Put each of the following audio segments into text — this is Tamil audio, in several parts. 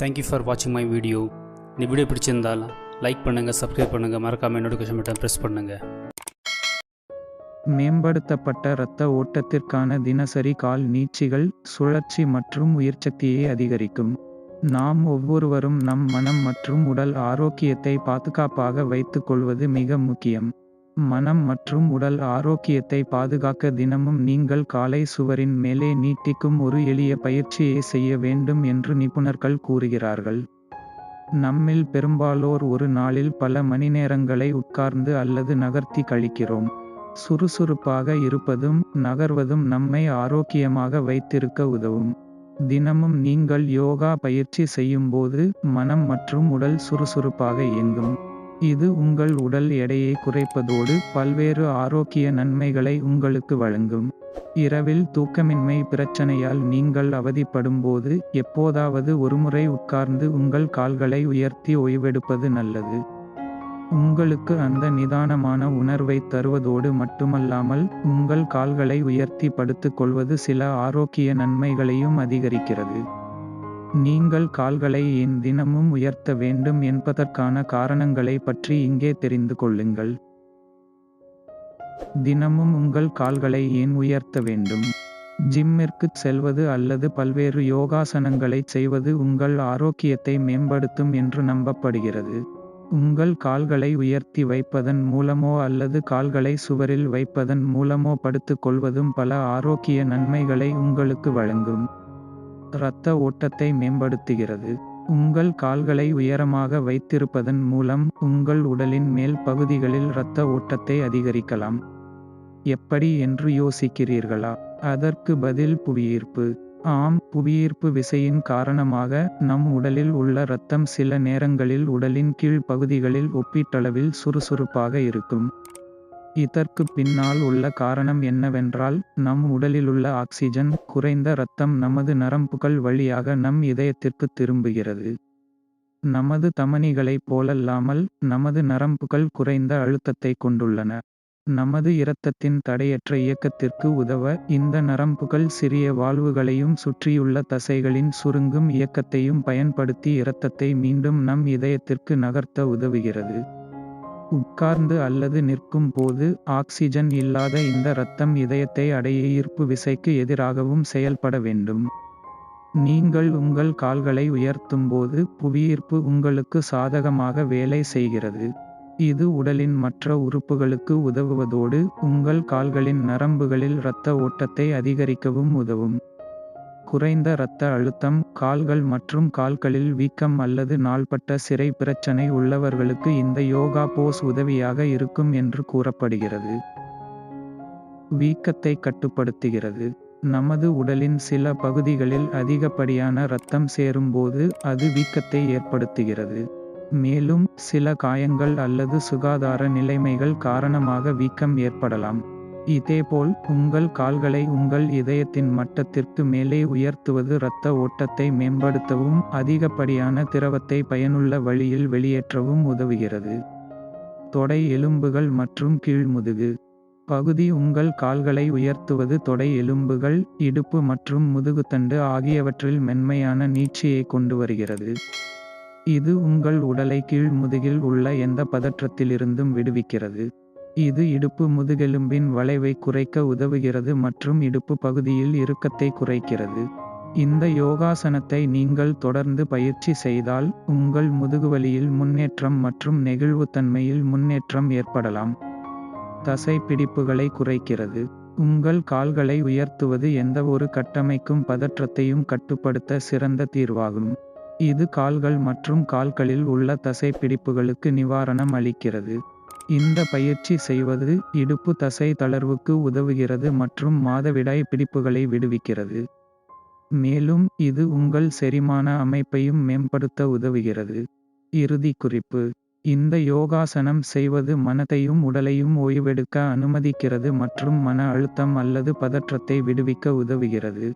தேங்க்யூ ஃபார் வாட்சிங் மை வீடியோ இந்த வீடியோ பிடிச்சிருந்தால் லைக் பண்ணுங்கள் சப்ஸ்கிரைப் பண்ணுங்கள் மறக்காமல் நோட்டிஃபிகேஷன் பட்டன் ப்ரெஸ் பண்ணுங்கள் மேம்படுத்தப்பட்ட இரத்த ஓட்டத்திற்கான தினசரி கால் நீட்சிகள் சுழற்சி மற்றும் உயிர்ச்சக்தியை அதிகரிக்கும். நாம் ஒவ்வொருவரும் நம் மனம் மற்றும் உடல் ஆரோக்கியத்தை பாதுகாப்பாக வைத்துக்கொள்வது மிக முக்கியம். மனம் மற்றும் உடல் ஆரோக்கியத்தை பாதுகாக்க தினமும் நீங்கள் காலை சுவரின் மேலே நீட்டிக்கும் ஒரு எளிய பயிற்சியை செய்ய வேண்டும் என்று நிபுணர்கள் கூறுகிறார்கள். நம்மில் பெரும்பாலோர் ஒரு நாளில் பல மணி நேரங்களை உட்கார்ந்து அல்லது நகர்த்தி கழிக்கிறோம். சுறுசுறுப்பாக இருப்பதும் நகர்வதும் நம்மை ஆரோக்கியமாக வைத்திருக்க உதவும். தினமும் நீங்கள் யோகா பயிற்சி செய்யும்போது மனம் மற்றும் உடல் சுறுசுறுப்பாக இயங்கும். இது உங்கள் உடல் எடையை குறைப்பதோடு பல்வேறு ஆரோக்கிய நன்மைகளை உங்களுக்கு வழங்கும். இரவில் தூக்கமின்மை பிரச்சனையால் நீங்கள் அவதிப்படும்போது எப்போதாவது ஒருமுறை உட்கார்ந்து உங்கள் கால்களை உயர்த்தி ஓய்வெடுப்பது நல்லது. உங்களுக்கு அந்த நிதானமான உணர்வை தருவதோடு மட்டுமல்லாமல் உங்கள் கால்களை உயர்த்தி படுத்துக் கொள்வது சில ஆரோக்கிய நன்மைகளையும் அதிகரிக்கிறது. நீங்கள் கால்களை ஏன் தினமும் உயர்த்த வேண்டும் என்பதற்கான காரணங்களை பற்றி இங்கே தெரிந்து கொள்ளுங்கள். தினமும் உங்கள் கால்களை ஏன் உயர்த்த வேண்டும்? ஜிம்மிற்கு செல்வது அல்லது பல்வேறு யோகாசனங்களை செய்வது உங்கள் ஆரோக்கியத்தை மேம்படுத்தும் என்று நம்பப்படுகிறது. உங்கள் கால்களை உயர்த்தி வைப்பதன் மூலமோ அல்லது கால்களை சுவரில் வைப்பதன் மூலமோ படுத்துக்கொள்வதும் பல ஆரோக்கிய நன்மைகளை உங்களுக்கு வழங்கும். இரத்த ஓட்டத்தை மேம்படுத்துகிறது. உங்கள் கால்களை உயரமாக வைத்திருப்பதன் மூலம் உங்கள் உடலின் மேல் பகுதிகளில் இரத்த ஓட்டத்தை அதிகரிக்கலாம். எப்படி என்று யோசிக்கிறீர்களா? அதற்கு பதில் புவியீர்ப்பு. ஆம் புவியீர்ப்பு விசையின் காரணமாக நம் உடலில் உள்ள இரத்தம் சில நேரங்களில் உடலின் கீழ் பகுதிகளில் ஒப்பீட்டளவில் சுறுசுறுப்பாக இருக்கும். இதற்கு பின்னால் உள்ள காரணம் என்னவென்றால் நம் உடலிலுள்ள ஆக்சிஜன் குறைந்த இரத்தம் நமது நரம்புகள் வழியாக நம் இதயத்திற்கு திரும்புகிறது. நமது தமனிகளைப் போலல்லாமல் நமது நரம்புகள் குறைந்த அழுத்தத்தை கொண்டுள்ளன. நமது இரத்தத்தின் தடையற்ற இயக்கத்திற்கு உதவ இந்த நரம்புகள் சிறிய வாழ்வுகளையும் சுற்றியுள்ள தசைகளின் சுருங்கும் இயக்கத்தையும் பயன்படுத்தி இரத்தத்தை மீண்டும் நம் இதயத்திற்கு நகர்த்த உதவுகிறது. உட்கார்ந்து அல்லது நிற்கும் போது ஆக்சிஜன் இல்லாத இந்த இரத்தம் இதயத்தை அடைய ஈர்ப்பு விசைக்கு எதிராகவும் செயல்பட வேண்டும். நீங்கள் உங்கள் கால்களை உயர்த்தும்போது புவியீர்ப்பு உங்களுக்கு சாதகமாக வேலை செய்கிறது. இது உடலின் மற்ற உறுப்புகளுக்கு உதவுவதோடு உங்கள் கால்களின் நரம்புகளில் இரத்த ஓட்டத்தை அதிகரிக்கவும் உதவும். குறைந்த இரத்த அழுத்தம் கால்கள் மற்றும் கால்களில் வீக்கம் அல்லது நாள்பட்ட சிறை பிரச்சனை உள்ளவர்களுக்கு இந்த யோகா போஸ் உதவியாக இருக்கும் என்று கூறப்படுகிறது. வீக்கத்தை கட்டுப்படுத்துகிறது. நமது உடலின் சில பகுதிகளில் அதிகப்படியான இரத்தம் சேரும்போது அது வீக்கத்தை ஏற்படுத்துகிறது. மேலும் சில காயங்கள் அல்லது சுகாதார நிலைமைகள் காரணமாக வீக்கம் ஏற்படலாம். இதேபோல் உங்கள் கால்களை உங்கள் இதயத்தின் மட்டத்திற்கு மேலே உயர்த்துவது இரத்த ஓட்டத்தை மேம்படுத்தவும் அதிகப்படியான திரவத்தை பயனுள்ள வழியில் வெளியேற்றவும் உதவுகிறது. தொடை எலும்புகள் மற்றும் கீழ்முதுகு பகுதி உங்கள் கால்களை உயர்த்துவது தொடை எலும்புகள் இடுப்பு மற்றும் முதுகுத்தண்டு ஆகியவற்றில் மென்மையான நீட்சியை கொண்டு வருகிறது. இது உங்கள் உடலை கீழ்முதுகில் உள்ள எந்த பதற்றத்திலிருந்தும் விடுவிக்கிறது. இது இடுப்பு முதுகெலும்பின் வளைவை குறைக்க உதவுகிறது மற்றும் இடுப்பு பகுதியில் இறுக்கத்தை குறைக்கிறது. இந்த யோகாசனத்தை நீங்கள் தொடர்ந்து பயிற்சி செய்தால் உங்கள் முதுகுவலியில் முன்னேற்றம் மற்றும் நெகிழ்வுத்தன்மையில் முன்னேற்றம் ஏற்படலாம். தசை பிடிப்புகளை குறைக்கிறது. உங்கள் கால்களை உயர்த்துவது எந்த ஒரு கட்டமைக்கும் பதற்றத்தையும் கட்டுப்படுத்த சிறந்த தீர்வாகும். இது கால்கள் மற்றும் கால்களில் உள்ள தசை பிடிப்புகளுக்கு நிவாரணம் அளிக்கிறது. இந்த பயிற்சி செய்வது இடுப்பு தசை தளர்வுக்கு உதவுகிறது மற்றும் மாதவிடாய் பிடிப்புகளை விடுவிக்கிறது. மேலும் இது உங்கள் செரிமான அமைப்பையும் மேம்படுத்த உதவுகிறது. இறுதி குறிப்பு. இந்த யோகாசனம் செய்வது மனதையும் உடலையும் ஓய்வெடுக்க அனுமதிக்கிறது மற்றும் மன அழுத்தம் அல்லது பதற்றத்தை விடுவிக்க உதவுகிறது.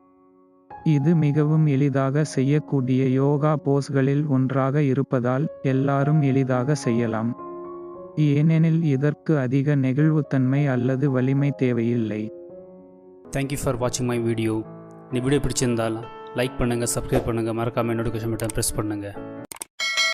இது மிகவும் எளிதாக செய்யக்கூடிய யோகா போஸ்களில் ஒன்றாக இருப்பதால் எல்லாரும் எளிதாக செய்யலாம். ஏனெனில் இதற்கு அதிக நெகிழ்வுத்தன்மை அல்லது வலிமை தேவையில்லை. தேங்க்யூ ஃபார் வாட்சிங் மை வீடியோ இந்த வீடியோ பிடிச்சிருந்தால் லைக் பண்ணுங்கள் சப்ஸ்கிரைப் பண்ணுங்கள் மறக்காமல் நோட்டிஃபிகேஷன் பட்டன் ப்ரெஸ் பண்ணுங்கள்